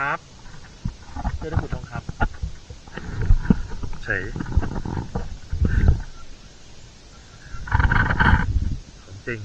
ครับเจอได้บุตทองครับเฉยจริง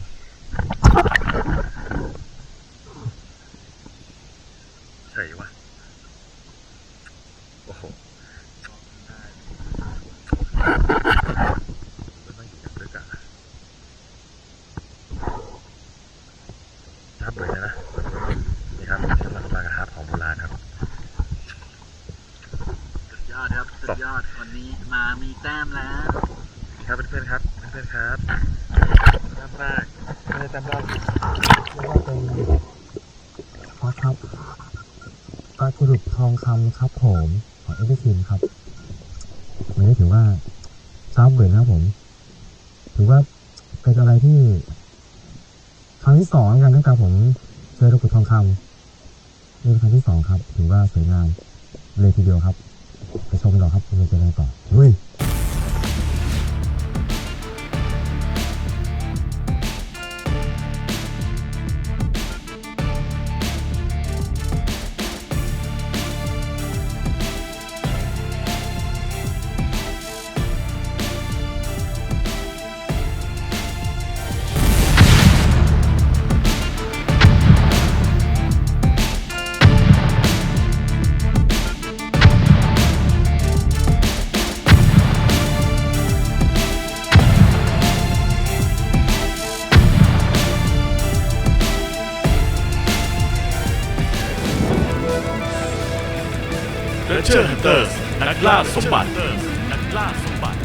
ยอดครับสุดยอดวันนี้มามีแต้มแล้ว ครับเพื่อนๆครับเพื่อนๆครับแต้มแรกไม่ได้แต้มแรกเรียกว่าเป็นพอครับปลากระดุกทองคำครับผมของเอฟทีมครับวันนี้ถือว่าทราบเลยนะครับผม ถือว่าเป็นอะไรที่ครั้งที่สองแล้วกันตั้งแต่ผมเจอตะกรุดทองคำนี่เป็นครั้งที่สองครับ ถือว่าสวยงามเลยทีเดียวครับ ไปชมกันต่อครับเรา เรเจอร์ฮันเตอร์นักล่าสมบัตินักล่าสมบัติ